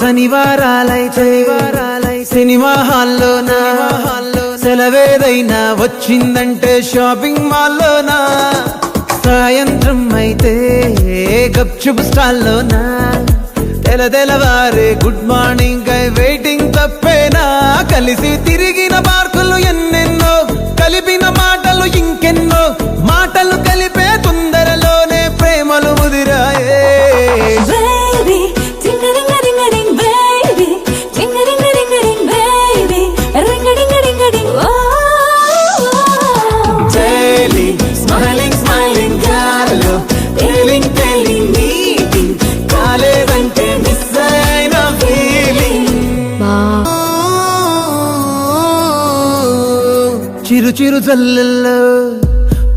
శనివారాలైతే cinema హాల్లో నా హాల్లో సెలవేదైనా వచ్చిందంటే షాపింగ్ మాల్లోనా? సాయంత్రం అయితే గప్చుప్ స్టాల్లోనా? తెల తెలవారే గుడ్ మార్నింగ్ ఐ వెయిటింగ్ తప్పేనా? కలిసి తిరిగి చిరు చిరు జల్లెల్లో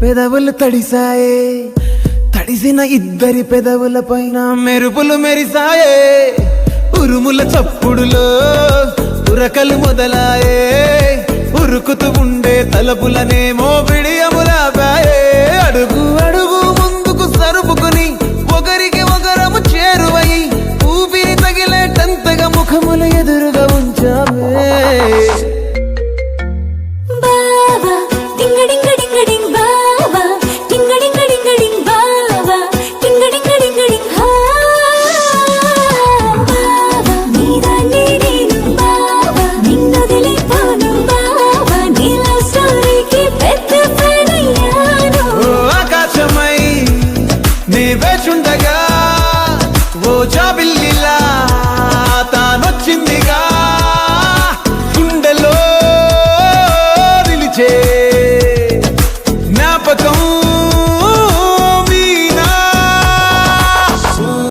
పెదవులు తడిసాయే తడిసిన ఇద్దరి పెదవుల పైన మెరుపులు మెరిసాయే ఉరుముల చప్పుడులో ఉరకలు మొదలాయే. ఉరుకుతూ ఉండే తలపులనేమో విడియములాబాయే అడుగు అడుగు ముందుకు సరుపుకుని ఒకరికి ఒకరము చేరువై ఊపిరి తగిలేటంతగా ముఖములు ఎదురుగా ఉంచామే ഡിങ്ക